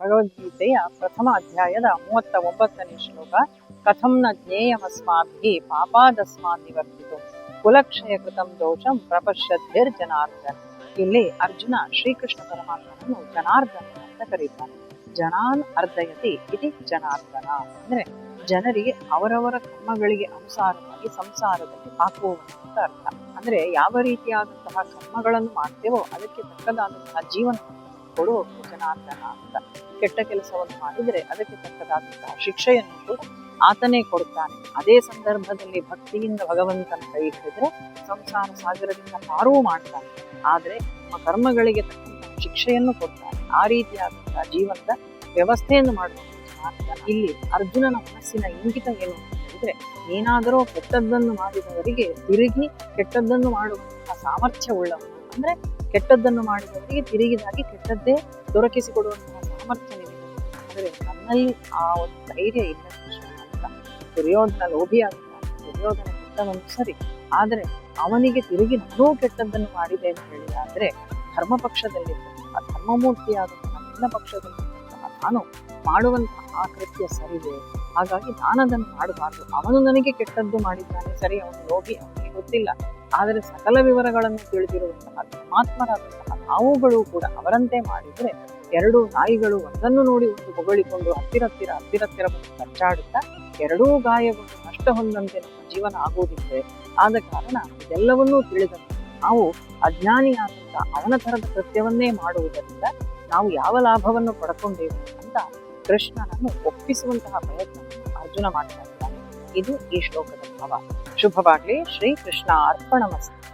ಭಗವದ್ಗೀತೆಯ ಪ್ರಥಮ ಅಧ್ಯಾಯದ ಮೂವತ್ತ ಒಂಬತ್ತನೇ ಶ್ಲೋಕ ಕಥಂನ ಜ್ಞೇಯಮಸ್ಮಾಭಿ ಪಾಪಾದಸ್ಮಾನ್ ನಿವರ್ತಿತು ಕುಲಕ್ಷಯ ಕೃತಂ ದೋಷಂ ಪ್ರಪಶ್ಯದ್ಭಿರ್ ಜನಾರ್ದನ್ ಇಲ್ಲಿ ಅರ್ಜುನ ಶ್ರೀಕೃಷ್ಣ ಪರಮಾತ್ಮನನ್ನು ಜನಾರ್ದನ ಅಂತ ಕರೀತಾನೆ. ಜನಾನ್ ಅರ್ಧಯತಿ ಇತಿ ಜನಾರ್ದನ ಅಂದ್ರೆ ಜನರಿಗೆ ಅವರವರ ಕರ್ಮಗಳಿಗೆ ಅನುಸಾರವಾಗಿ ಸಂಸಾರದಲ್ಲಿ ಹಾಕುವವನು ಅಂತ ಅರ್ಥ. ಅಂದ್ರೆ ಯಾವ ರೀತಿಯಾದಂತಹ ಕರ್ಮಗಳನ್ನು ಮಾಡ್ತೇವೋ ಅದಕ್ಕೆ ತಕ್ಕದಾದಂತಹ ಕೊಡುವವನು ಜನಾರ್ದನ ಅಂತ ಕೆಟ್ಟ ಕೆಲಸವನ್ನು ಮಾಡಿದರೆ ಅದಕ್ಕೆ ತಕ್ಕದಾದಂತಹ ಶಿಕ್ಷೆಯನ್ನು ಕೂಡ. ಆತನೇ ಕೊಡುತ್ತಾನೆ. ಅದೇ ಸಂದರ್ಭದಲ್ಲಿ ಭಕ್ತಿಯಿಂದ ಭಗವಂತನ ಕೈ ಹಿಡಿದ್ರೆ ಸಂಸಾರ ಸಾಗರದಿಂದ ಪಾರೂ ಮಾಡ್ತಾನೆ. ಆದರೆ ನಮ್ಮ ಕರ್ಮಗಳಿಗೆ ತಕ್ಕಂತಹ ಶಿಕ್ಷೆಯನ್ನು ಕೊಡ್ತಾನೆ. ಆ ರೀತಿಯಾದಂತಹ ಜೀವನದ ವ್ಯವಸ್ಥೆಯನ್ನು ಮಾಡುವಂತಹ ಇಲ್ಲಿ ಅರ್ಜುನನ ಮನಸ್ಸಿನ ಇಂಗಿತ ಏನು ಅಂತಂದ್ರೆ, ಏನಾದರೂ ಕೆಟ್ಟದ್ದನ್ನು ಮಾಡಿದವರಿಗೆ ತಿರುಗಿ ಕೆಟ್ಟದ್ದನ್ನು ಮಾಡುವಂತಹ ಸಾಮರ್ಥ್ಯ ಉಳ್ಳವನು. ಅಂದ್ರೆ ಕೆಟ್ಟದ್ದನ್ನು ಮಾಡಿದವರಿಗೆ ತಿರುಗಿದಾಗಿ ಕೆಟ್ಟದ್ದೇ ದೊರಕಿಸಿಕೊಡುವಂತಹ ಸಾಮರ್ಥ್ಯ ಅಂದ್ರೆ ನನ್ನಲ್ಲಿ ಆ ಒಂದು ಧೈರ್ಯ ಇಲ್ಲ ಕೃಷ್ಣ ಅಂತ ದುರ್ಯೋಧನ ದುರ್ಯೋಧನ ಕೆಟ್ಟವನು ಸರಿ, ಆದರೆ ಅವನಿಗೆ ತಿರುಗಿ ನಾನೂ ಕೆಟ್ಟದ್ದನ್ನು ಮಾಡಿದೆ ಅಂತ ಹೇಳಿದಾದ್ರೆ ಧರ್ಮ ಆ ಧರ್ಮಮೂರ್ತಿಯಾದಂತಹ ನನ್ನ ಪಕ್ಷದಲ್ಲಿ ನಾನು ಮಾಡುವಂತಹ ಆ ಕೃತ್ಯ ಸರಿದೆ ಹಾಗಾಗಿ ನಾನದನ್ನು ಮಾಡಬಾರ್ದು. ಅವನು ನನಗೆ ಕೆಟ್ಟದ್ದು ಮಾಡಿದ್ದಾನೆ, ಸರಿ, ಅವನು ಲೋಭಿ, ಅವನಿಗೆ ಗೊತ್ತಿಲ್ಲ. ಆದರೆ ಸಕಲ ವಿವರಗಳನ್ನು ತಿಳಿದಿರುವಂತಹ ಧರ್ಮಾತ್ಮರಾದಂತಹ ನಾವುಗಳು ಕೂಡ ಅವರಂತೆ ಮಾಡಿದರೆ ಎರಡು ನಾಯಿಗಳು ಒಂದನ್ನು ನೋಡಿ ಒಂದು ಹೊಗಳಿಕೊಂಡು ಹತ್ತಿರ ಹತ್ತಿರ ಹತ್ತಿರ ಹತ್ತಿರ ಬಂದು ಕಚ್ಚಾಡುತ್ತಾ ಎರಡೂ ಗಾಯಗಳು ನಷ್ಟ ಹೊಂದಂತೆ ನಮ್ಮ ಜೀವನ ಆಗುವುದಿದೆ ಆದ ಕಾರಣ ಇದೆಲ್ಲವನ್ನೂ ತಿಳಿದಂತೆ ನಾವು ಅಜ್ಞಾನಿಯಾದಂಥ ಅವನ ಥರದ ಕೃತ್ಯವನ್ನೇ ಮಾಡುವುದರಿಂದ ನಾವು ಯಾವ ಲಾಭವನ್ನು ಪಡ್ಕೊಂಡೇವೆ ಅಂತ ಕೃಷ್ಣನನ್ನು ಒಪ್ಪಿಸುವಂತಹ ಪ್ರಯತ್ನ ಅರ್ಜುನ ಮಾಡ್ತಾ ಇದ್ದಾನೆ. ಇದು ಈ ಶ್ಲೋಕದ ಭಾವ ಶುಭವಾಗ್ಲಿ ಶ್ರೀ ಕೃಷ್ಣ ಅರ್ಪಣಮಸ್ತು